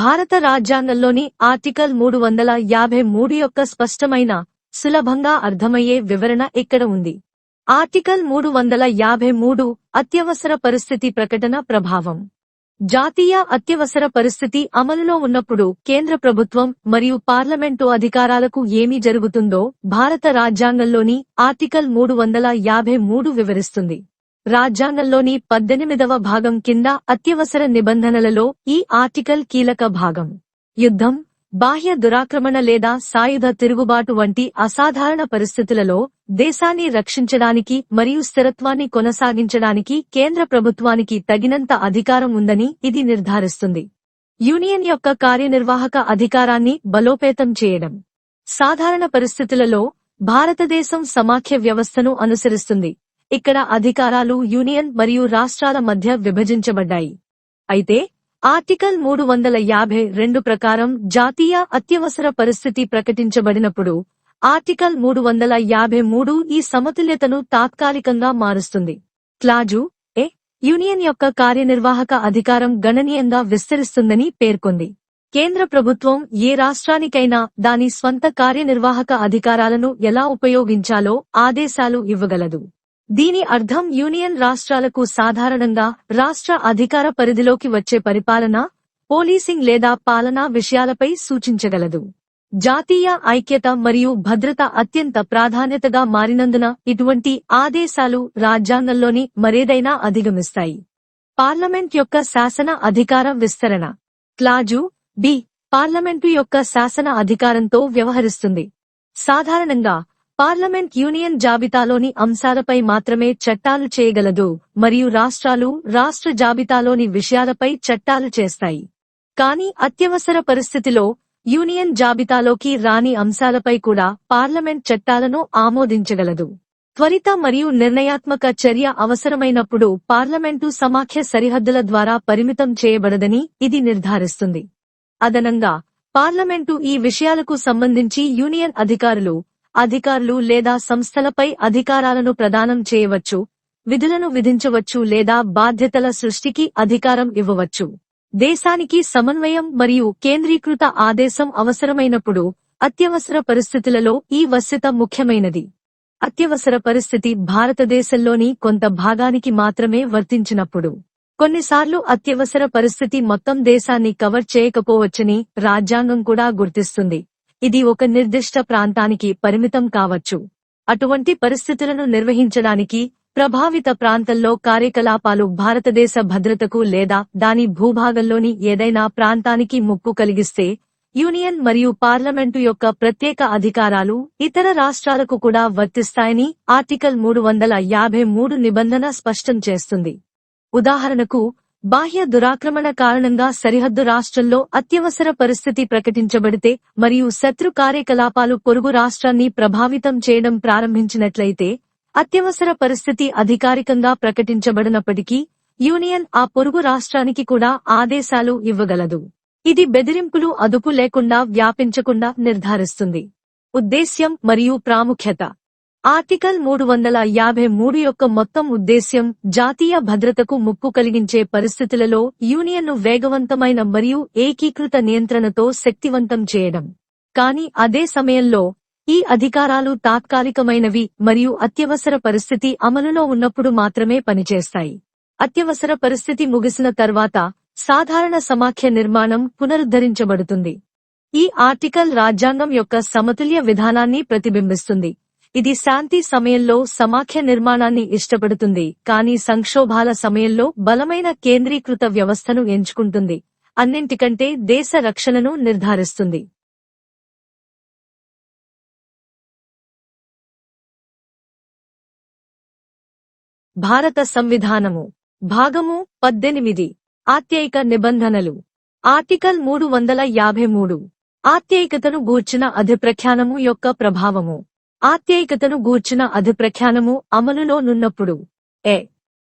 భారత రాజ్యాంగంలోని ఆర్టికల్ మూడు వందల యాభై మూడు యొక్క స్పష్టమైన సులభంగా అర్థమయ్యే వివరణ ఇక్కడ ఉంది. ఆర్టికల్ మూడు వందల యాభై మూడు అత్యవసర పరిస్థితి ప్రకటన ప్రభావం. జాతీయ అత్యవసర పరిస్థితి అమలులో ఉన్నప్పుడు కేంద్ర ప్రభుత్వం మరియు పార్లమెంటు అధికారాలకు ఏమి జరుగుతుందో భారత రాజ్యాంగంలోని ఆర్టికల్ మూడు వందల యాభై మూడు వివరిస్తుంది. రాజ్యాంగంలోని పద్దెనిమిదవ భాగం కింద అత్యవసర నిబంధనలలో ఈ ఆర్టికల్ కీలక భాగం. యుద్ధం బాహ్య దురాక్రమణ లేదా సాయుధ తిరుగుబాటు వంటి అసాధారణ పరిస్థితులలో దేశాన్ని రక్షించడానికి మరియు స్థిరత్వాన్ని కొనసాగించడానికి కేంద్ర ప్రభుత్వానికి తగినంత అధికారం ఉందని ఇది నిర్ధారిస్తుంది. యూనియన్ యొక్క కార్యనిర్వాహక అధికారాన్ని బలోపేతం చేయడం. సాధారణ పరిస్థితులలో భారతదేశం సమాఖ్య వ్యవస్థను అనుసరిస్తుంది. ఇక్కడ అధికారాలు యూనియన్ మరియు రాష్ట్రాల మధ్య విభజించబడ్డాయి. అయితే ఆర్టికల్ మూడు వందల యాభై రెండు ప్రకారం జాతీయ అత్యవసర పరిస్థితి ప్రకటించబడినప్పుడు ఆర్టికల్ మూడు వందల యాభై మూడు ఈ సమతుల్యతను తాత్కాలికంగా మారుస్తుంది. క్లాజు ఏ యూనియన్ యొక్క కార్యనిర్వాహక అధికారం గణనీయంగా విస్తరిస్తుందని పేర్కొంది. కేంద్ర ప్రభుత్వం ఏ రాష్ట్రానికైనా దాని స్వంత కార్యనిర్వాహక అధికారాలను ఎలా ఉపయోగించాలో ఆదేశాలు ఇవ్వగలదు. దీని అర్థం యూనియన్ రాష్ట్రాలకు సాధారణంగా రాష్ట్ర అధికార పరిధిలోకి వచ్చే పరిపాలన పోలీసింగ్ లేదా పాలనా విషయాలపై సూచించగలదు. జాతీయ ఐక్యత మరియు భద్రత అత్యంత ప్రాధాన్యతగా మారినందున ఇటువంటి ఆదేశాలు రాజ్యాంగంలోని మరేదైనా అధిగమిస్తాయి. పార్లమెంట్ యొక్క శాసన అధికార విస్తరణ. క్లాజు బి పార్లమెంటు యొక్క శాసన అధికారంతో వ్యవహరిస్తుంది. సాధారణంగా పార్లమెంట్ యూనియన్ జాబితాలోని అంశాలపై మాత్రమే చట్టాలు చేయగలదు మరియు రాష్ట్రాలు రాష్ట్ర జాబితాలోని విషయాలపై చట్టాలు చేస్తాయి. కానీ అత్యవసర పరిస్థితిలో యూనియన్ జాబితాలోకి రాని అంశాలపై కూడా పార్లమెంట్ చట్టాలను ఆమోదించగలదు. త్వరిత మరియు నిర్ణయాత్మక చర్య అవసరమైనప్పుడు పార్లమెంటు సమాఖ్య సరిహద్దుల ద్వారా పరిమితం చేయబడదని ఇది నిర్ధారిస్తుంది. అదనంగా పార్లమెంటు ఈ విషయాలకు సంబంధించి యూనియన్ అధికారులు అధికారులు లేదా సంస్థలపై అధికారాలను ప్రదానం చేయవచ్చు విధులను విధించవచ్చు లేదా బాధ్యతల సృష్టికి అధికారం ఇవ్వవచ్చు. దేశానికి సమన్వయం మరియు కేంద్రీకృత ఆదేశం అవసరమైనప్పుడు అత్యవసర పరిస్థితులలో ఈ వశ్యత ముఖ్యమైనది. అత్యవసర పరిస్థితి భారతదేశంలోని కొంత భాగానికి మాత్రమే వర్తించినప్పుడు. కొన్నిసార్లు అత్యవసర పరిస్థితి మొత్తం దేశాన్ని కవర్ చేయకపోవచ్చని రాజ్యాంగం కూడా గుర్తిస్తుంది. ఇది ఒక నిర్దిష్ట ప్రాంతానికి పరిమితం కావచ్చు. అటువంటి పరిస్థితులను నిర్వహించడానికి ప్రభావిత ప్రాంతంలో కార్యకలాపాలు భారతదేశ భద్రతకు లేదా దాని భూభాగంలోని ఏదైనా ప్రాంతానికి ముప్పు కలిగిస్తే యూనియన్ మరియు పార్లమెంటు యొక్క ప్రత్యేక అధికారాలు ఇతర రాష్ట్రాలకు కూడా వర్తిస్తాయని ఆర్టికల్ మూడు వందల యాభై మూడు నిబంధన స్పష్టం చేస్తుంది. ఉదాహరణకు బాహ్య దురాక్రమణ కారణంగా సరిహద్దు రాష్ట్రంలో అత్యవసర పరిస్థితి ప్రకటించబడితే మరియు శత్రు కార్యకలాపాలు పొరుగు రాష్ట్రాన్ని ప్రభావితం చేయడం ప్రారంభించినట్లయితే అత్యవసర పరిస్థితి అధికారికంగా ప్రకటించబడినప్పటికీ యూనియన్ ఆ పొరుగు రాష్ట్రానికి కూడా ఆదేశాలు ఇవ్వగలదు. ఇది బెదిరింపులు అదుపు లేకుండా వ్యాపించకుండా నిర్ధారిస్తుంది. ఉద్దేశ్యం మరియు ప్రాముఖ్యత. ఆర్టికల్ మూడు వందల యాభై మూడు యొక్క మొత్తం ఉద్దేశ్యం జాతీయ భద్రతకు ముప్పు కలిగించే పరిస్థితులలో యూనియన్ను వేగవంతమైన మరియు ఏకీకృత నియంత్రణతో శక్తివంతం చేయడం. కానీ అదే సమయంలో ఈ అధికారాలు తాత్కాలికమైనవి మరియు అత్యవసర పరిస్థితి అమలులో ఉన్నప్పుడు మాత్రమే పనిచేస్తాయి. అత్యవసర పరిస్థితి ముగిసిన తర్వాత సాధారణ సమాఖ్య నిర్మాణం పునరుద్ధరించబడుతుంది. ఈ ఆర్టికల్ రాజ్యాంగం యొక్క సమతుల్య విధానాన్ని ప్రతిబింబిస్తుంది. ఇది శాంతి సమయంలో సమాఖ్య నిర్మాణాన్ని ఇష్టపడుతుంది కానీ సంక్షోభాల సమయంలో బలమైన కేంద్రీకృత వ్యవస్థను ఎంచుకుంటుంది అన్నింటికంటే దేశ రక్షణను నిర్ధారిస్తుంది. భారత సంవిధానము. భాగము పద్దెనిమిది. ఆత్యయిక నిబంధనలు. ఆర్టికల్ మూడు వందల యాభై మూడు. ఆత్యయికతను గూర్చిన అధిప్రఖ్యానము యొక్క ప్రభావము. ఆత్యయికతను గూర్చిన అధిప్రఖ్యానము అమలులో నున్నప్పుడు. ఏ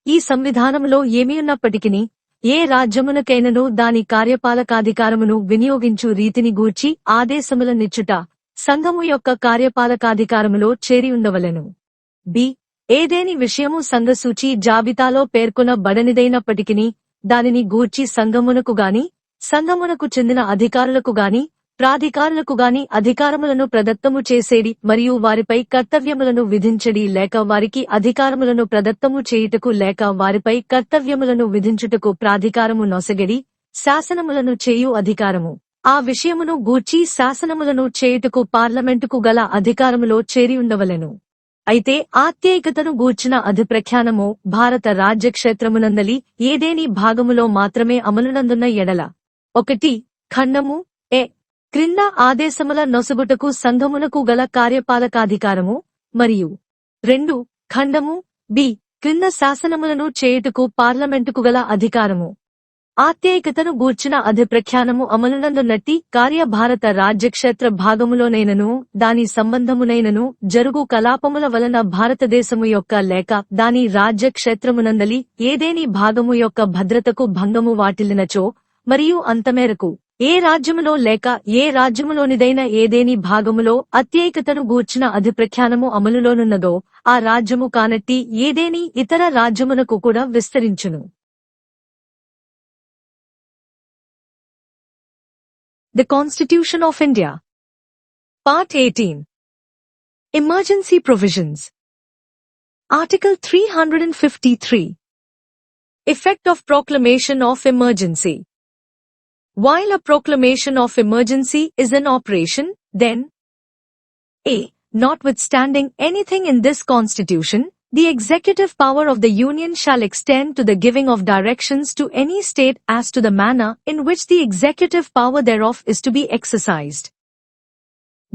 ఈ సంవిధానములో ఏమియున్నప్పటికిని ఏ రాజ్యమునకైనను దాని కార్యపాలకాధికారమును వినియోగించు రీతిని గూర్చి ఆదేశములనిచ్చుట సంఘము యొక్క కార్యపాలకాధికారములో చేరి ఉండవలెను. బి. ఏదేని విషయము సంఘసూచి జాబితాలో పేర్కొనబడనిదైనప్పటికిని దానిని గూర్చి సంఘమునకు గాని సంఘమునకు చెందిన అధికారులకు గాని ప్రాధికారులకు గాని అధికారములను ప్రదత్తము చేసేడి మరియు వారిపై కర్తవ్యములను విధించడి లేక వారికి అధికారములను ప్రదత్తము చేయుటకు లేక వారిపై కర్తవ్యములను విధించుటకు ప్రాధికారము నొసగడి శాసనములను చేయు అధికారము. ఆ విషయమును గూర్చి శాసనములను చేయుటకు పార్లమెంటుకు గల అధికారములో చేరియుండవలెను అయితే ఆత్యేకతను గూర్చిన అధిప్రఖ్యానము భారత రాజ్యక్షేత్రమునందలి ఏదేని భాగములో మాత్రమే అమలునందున్న ఎడల. ఒకటి ఖండము ఏ క్రింద ఆదేశముల నొసగుటకు సంఘమునకు గల కార్యపాలకాధికారము మరియు రెండు ఖండము బి క్రింద శాసనములను చేయుటకు పార్లమెంటుకు గల అధికారము. ఆత్యేకతను గూర్చిన అధిప్రఖ్యానము అమలునందున్నట్టి కార్యభారత రాజ్యక్షేత్ర భాగములోనైనను దాని సంబంధమునైనను జరుగు కలాపముల వలన భారతదేశము యొక్క లేక దాని రాజ్యక్షేత్రమునందలి ఏదేని భాగము యొక్క భద్రతకు భంగము వాటిల్లినచో మరియు అంతమేరకు ఏ రాజ్యములో లేక ఏ రాజ్యములోనిదైన ఏదేని భాగములో అత్యేకతను గూర్చిన అధిప్రఖ్యానము అమలులోనున్నదో ఆ రాజ్యము కానట్టి ఏదేని ఇతర రాజ్యమునకు కూడా విస్తరించును the constitution of India part eighteen emergency provisions article three hundred and fifty three effect of proclamation of emergency While a proclamation of emergency is in operation, then a. Notwithstanding anything in this Constitution, the executive power of the Union shall extend to the giving of directions to any state as to the manner in which the executive power thereof is to be exercised.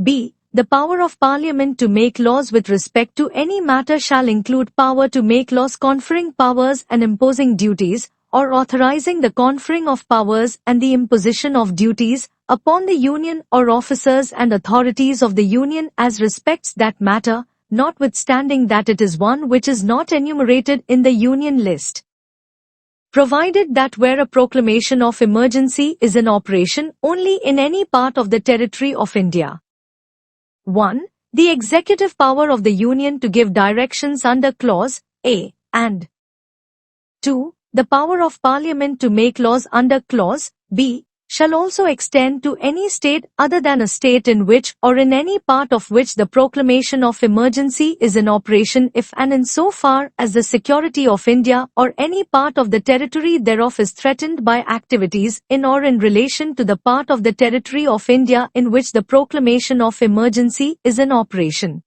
B. The power of Parliament to make laws with respect to any matter shall include power to make laws conferring powers and imposing duties, or authorizing the conferring of powers and the imposition of duties upon the Union or officers and authorities of the Union as respects that matter, notwithstanding that it is one which is not enumerated in the Union list. Provided that where a proclamation of emergency is in operation only in any part of the territory of India. 1. The executive power of the Union to give directions under clause A and 2. The power of Parliament to make laws under clause B shall also extend to any state other than a state in which or in any part of which the proclamation of emergency is in operation if and in so far as the security of India or any part of the territory thereof is threatened by activities in or in relation to the part of the territory of India in which the proclamation of emergency is in operation.